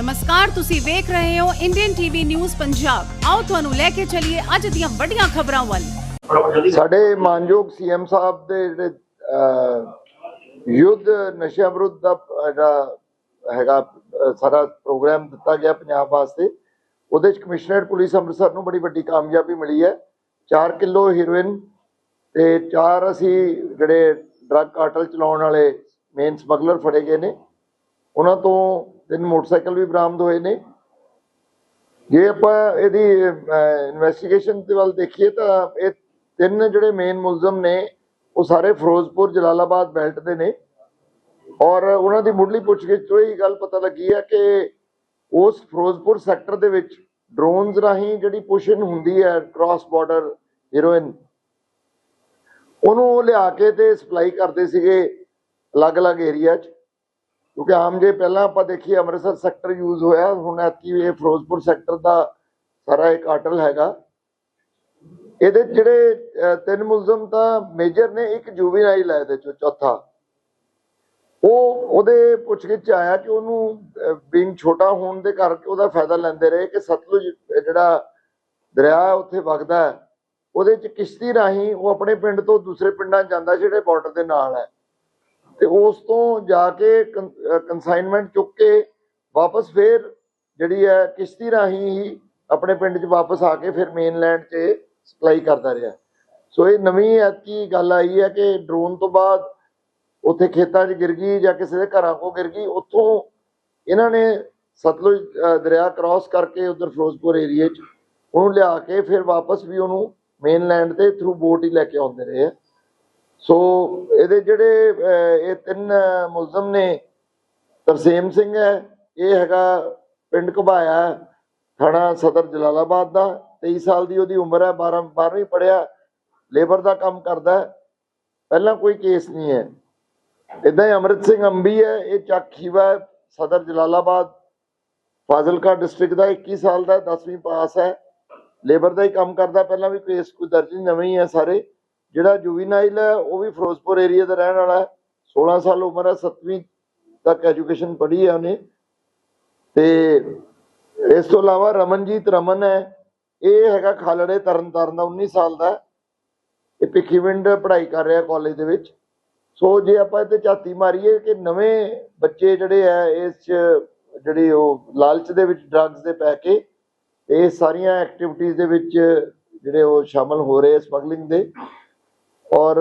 ਨਮਸਕਾਰ, ਤੁਸੀਂ ਵੇਖ ਰਹੇ ਹੋ ਇੰਡੀਅਨ ਟੀਵੀ ਨਿਊਜ਼ ਪੰਜਾਬ ਆਓ ਤੁਹਾਨੂੰ ਲੈ ਕੇ ਚੱਲੀਏ ਅੱਜ ਦੀਆਂ ਵੱਡੀਆਂ ਖਬਰਾਂ ਵੱਲ। ਸਾਡੇ ਮਾਨਯੋਗ ਸੀਐਮ ਸਾਹਿਬ ਦੇ ਜਿਹੜੇ ਯੁੱਧ ਨਸ਼ਿਆਂ ਵਿਰੁੱਧ ਦਾ ਜਿਹੜਾ ਹੈਗਾ ਸਾਰਾ ਪ੍ਰੋਗਰਾਮ ਦਿੱਤਾ ਗਿਆ ਪੰਜਾਬ ਵਾਸਤੇ, ਉਹਦੇ ਚ ਕਮਿਸ਼ਨਰੇਟ ਪੁਲਿਸ ਅੰਮ੍ਰਿਤਸਰ ਨੂੰ ਬੜੀ ਵੱਡੀ ਕਾਮਯਾਬੀ ਮਿਲੀ ਹੈ। 4 ਕਿਲੋ ਹੀਰੋਇਨ ਤੇ 4 ਅਸੀਂ ਜਿਹੜੇ ਡਰੱਗ ਕਾਰਟਲ ਚਲਾਉਣ ਵਾਲੇ ਮੇਨ ਸਮਗਲਰ ਫੜੇ ਗਏ ਨੇ। ਉਹਨਾਂ ਤੋਂ ਤਿੰਨ ਮੋਟਰਸਾਈਕਲ ਵੀ ਬਰਾਮਦ ਹੋਏ ਨੇ। ਜੇ ਆਪਾਂ ਇਹਦੀ ਇਨਵੈਸਟੀਗੇਸ਼ਨ ਦੇ ਵੱਲ ਦੇਖੀਏ ਤਾਂ ਇਹ ਤਿੰਨ ਜਿਹੜੇ ਮੇਨ ਮੁਲਜ਼ਮ ਨੇ, ਉਹ ਸਾਰੇ ਫਿਰੋਜ਼ਪੁਰ, ਜਲਾਲਾਬਾਦ ਬੈਲਟ ਦੇ ਨੇ। ਔਰ ਉਹਨਾਂ ਦੀ ਮੁੱਢਲੀ ਪੁੱਛਗਿੱਛ ਤੋਂ ਇਹ ਗੱਲ ਪਤਾ ਲੱਗੀ ਹੈ ਕਿ ਉਸ ਫਿਰੋਜ਼ਪੁਰ ਸੈਕਟਰ ਦੇ ਵਿੱਚ ਡਰੋਨਸ ਰਾਹੀਂ ਜਿਹੜੀ ਪੁਸ਼ਨ ਹੁੰਦੀ ਹੈ ਕ੍ਰਾਸ ਬਾਰਡਰ ਹੀਰੋਇਨ ਉਹਨੂੰ ਉਹ ਲਿਆ ਕੇ ਤੇ ਸਪਲਾਈ ਕਰਦੇ ਸੀਗੇ ਅਲੱਗ-ਅਲੱਗ ਏਰੀਆ 'ਚ। ਕਿਉਂਕਿ ਆਮ ਜੇ ਪਹਿਲਾਂ ਆਪਾਂ ਦੇਖੀਏ ਅੰਮ੍ਰਿਤਸਰ ਸੈਕਟਰ ਯੂਜ਼ ਹੋਇਆ, ਹੁਣ ਐਤਕੀ ਇਹ ਫਿਰੋਜ਼ਪੁਰ ਸੈਕਟਰ ਦਾ ਸਾਰਾ ਇੱਕ ਕਾਟਲ ਹੈਗਾ। ਇਹਦੇ ਜਿਹੜੇ ਤਿੰਨ ਮੁਲਜ਼ਮ ਤਾਂ ਮੇਜਰ ਨੇ, ਇੱਕ ਜੁਵੀਨਾਈਲ ਹੈ ਇਹਦੇ ਚੋਂ ਚੌਥਾ। ਉਹ ਉਹਦੇ ਪੁੱਛਗਿੱਛ ਆਇਆ ਕਿ ਉਹਨੂੰ ਬਿੰਗ ਛੋਟਾ ਹੋਣ ਦੇ ਕਰਕੇ ਉਹਦਾ ਫਾਇਦਾ ਲੈਂਦੇ ਰਹੇ ਕਿ ਸਤਲੁਜ ਜਿਹੜਾ ਦਰਿਆ ਹੈ, ਉੱਥੇ ਵਗਦਾ ਹੈ। ਉਹਦੇ 'ਚ ਕਿਸ਼ਤੀ ਰਾਹੀਂ ਉਹ ਆਪਣੇ ਪਿੰਡ ਤੋਂ ਦੂਸਰੇ ਪਿੰਡਾਂ ਜਾਂਦਾ, ਜਿਹੜੇ ਬਾਰਡਰ ਦੇ ਨਾਲ ਹੈ। ਤੇ ਉਸ ਤੋਂ ਜਾ ਕੇ ਕੰਸਾਈਨਮੈਂਟ ਚੁੱਕ ਕੇ ਵਾਪਸ ਫੇਰ ਜਿਹੜੀ ਹੈ ਕਿਸ਼ਤੀ ਰਾਹੀਂ ਹੀ ਆਪਣੇ ਪਿੰਡ 'ਚ ਵਾਪਸ ਆ ਕੇ ਫਿਰ ਮੇਨਲੈਂਡ 'ਚ ਸਪਲਾਈ ਕਰਦਾ ਰਿਹਾ। ਸੋ ਇਹ ਨਵੀਂ ਐਤਕੀ ਗੱਲ ਆਈ ਹੈ ਕਿ ਡਰੋਨ ਤੋਂ ਬਾਅਦ ਉੱਥੇ ਖੇਤਾਂ 'ਚ ਗਿਰ ਗਈ ਜਾਂ ਕਿਸੇ ਦੇ ਘਰਾਂ ਕੋ ਗਿਰ ਗਈ, ਉੱਥੋਂ ਇਹਨਾਂ ਨੇ ਸਤਲੁਜ ਦਰਿਆ ਕ੍ਰਾਸ ਕਰਕੇ ਉਧਰ ਫਿਰੋਜ਼ਪੁਰ ਏਰੀਏ 'ਚ ਉਹਨੂੰ ਲਿਆ ਕੇ ਫਿਰ ਵਾਪਸ ਵੀ ਉਹਨੂੰ ਮੇਨਲੈਂਡ ਤੇ ਥਰੂ ਬੋਟ ਹੀ ਲੈ ਕੇ ਆਉਂਦੇ ਰਹੇ ਆ। ਸੋ ਇਹਦੇ ਜਿਹੜੇ ਇਹ ਤਿੰਨ ਮੁਲਜ਼ਮ ਨੇ, ਤਰਸੇਮ ਸਿੰਘ ਹੈ, ਇਹ ਹੈਗਾ ਪਿੰਡ ਘਬਾਇਆ, ਥਾਣਾ ਸਦਰ ਜਲਾਲਾਬਾਦ ਦਾ 23 ਸਾਲ ਦੀ ਉਹਦੀ ਉਮਰ ਹੈ 12 12ਵੀਂ ਪੜਿਆ ਲੇਬਰ ਦਾ ਕੰਮ ਕਰਦਾ ਪਹਿਲਾਂ ਕੋਈ ਕੇਸ ਨਹੀਂ ਹੈ। ਇਦਾਂ ਹੀ ਅਮਰਿਤ ਸਿੰਘ ਅੰਬੀ ਹੈ, ਇਹ ਚੱਕ ਸਦਰ ਜਲਾਲਾਬਾਦ, ਫਾਜ਼ਿਲਕਾ ਡਿਸਟ੍ਰਿਕਟ ਦਾ 21 ਸਾਲ ਦਾ 10ਵੀਂ ਪਾਸ ਹੈ, ਲੇਬਰ ਦਾ ਹੀ ਕੰਮ ਕਰਦਾ, ਪਹਿਲਾਂ ਵੀ ਕੇਸ ਕੋਈ ਦਰਜ ਨਹੀਂ, ਨਵੇਂ ਹੀ ਹੈ ਸਾਰੇ। ਜਿਹੜਾ ਜੁਵੀਨਾਈਲ ਹੈ, ਉਹ ਵੀ ਫਿਰੋਜ਼ਪੁਰ ਏਰੀਆ ਦਾ ਰਹਿਣ ਵਾਲਾ ਹੈ। 16 ਸਾਲ ਉਮਰ ਹੈ 7ਵੀਂ ਤੱਕ ਐਜੂਕੇਸ਼ਨ ਪੜ੍ਹੀ ਹੈ ਉਹਨੇ। ਤੇ ਇਸ ਤੋਂ ਇਲਾਵਾ ਰਮਨਜੀਤ ਰਮਨ ਹੈ, ਇਹ ਹੈਗਾ ਖਾਲੜੇ ਤਰਨਤਾਰਨ ਦਾ 19 ਸਾਲ ਦਾ ਹੈ। ਇਹ ਭਿੱਖੀਵਿੰਡ ਪੜ੍ਹਾਈ ਕਰ ਰਿਹਾ ਕਾਲਜ ਦੇ ਵਿੱਚ। ਸੋ ਜੇ ਆਪਾਂ ਇਹਤੇ ਝਾਤੀ ਮਾਰੀਏ ਕਿ ਨਵੇਂ ਬੱਚੇ ਜਿਹੜੇ ਆ, ਇਸ 'ਚ ਜਿਹੜੀ ਉਹ ਲਾਲਚ ਦੇ ਵਿੱਚ ਡਰੱਗਸ ਦੇ ਪੈ ਕੇ, ਇਹ ਸਾਰੀਆਂ ਐਕਟੀਵਿਟੀਜ਼ ਦੇ ਵਿੱਚ ਜਿਹੜੇ ਉਹ ਸ਼ਾਮਲ ਹੋ ਰਹੇ ਸਮਗਲਿੰਗ ਦੇ। ਔਰ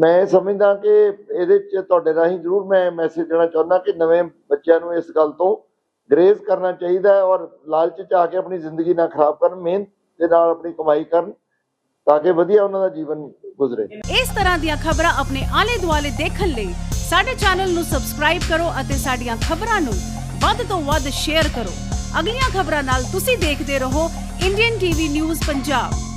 ਮੈਂ ਸਮਝਦਾ ਕਿ ਇਹਦੇ 'ਚ ਤੁਹਾਡੇ ਰਾਹੀਂ ਜ਼ਰੂਰ ਮੈਂ ਮੈਸੇਜ ਦੇਣਾ ਚਾਹੁੰਦਾ ਕਿ ਨਵੇਂ ਬੱਚਿਆਂ ਨੂੰ ਇਸ ਗੱਲ ਤੋਂ ਗਰੇਜ਼ ਕਰਨਾ ਚਾਹੀਦਾ ਹੈ ਔਰ ਲਾਲਚ 'ਚ ਆ ਕੇ ਆਪਣੀ ਜ਼ਿੰਦਗੀ ਨਾ ਖਰਾਬ ਕਰਨ, ਮਿਹਨਤ ਦੇ ਨਾਲ ਆਪਣੀ ਕਮਾਈ ਕਰਨ ਤਾਂ ਕਿ ਵਧੀਆ ਉਹਨਾਂ ਦਾ ਜੀਵਨ ਗੁਜ਼ਰੇ। ਇਸ ਤਰ੍ਹਾਂ ਦੀਆਂ ਖਬਰਾਂ ਆਪਣੇ ਆਲੇ ਦੁਆਲੇ ਦੇਖਣ ਲਈ ਸਾਡੇ ਚੈਨਲ ਨੂੰ ਸਬਸਕ੍ਰਾਈਬ ਕਰੋ ਅਤੇ ਸਾਡੀਆਂ ਖਬਰਾਂ ਨੂੰ ਵੱਧ ਤੋਂ ਵੱਧ ਸ਼ੇਅਰ ਕਰੋ। ਅਗਲੀਆਂ ਖਬਰਾਂ ਨਾਲ ਤੁਸੀਂ ਦੇਖਦੇ ਰਹੋ ਇੰਡੀਅਨ ਟੀਵੀ ਨਿਊਜ਼ ਪੰਜਾਬ।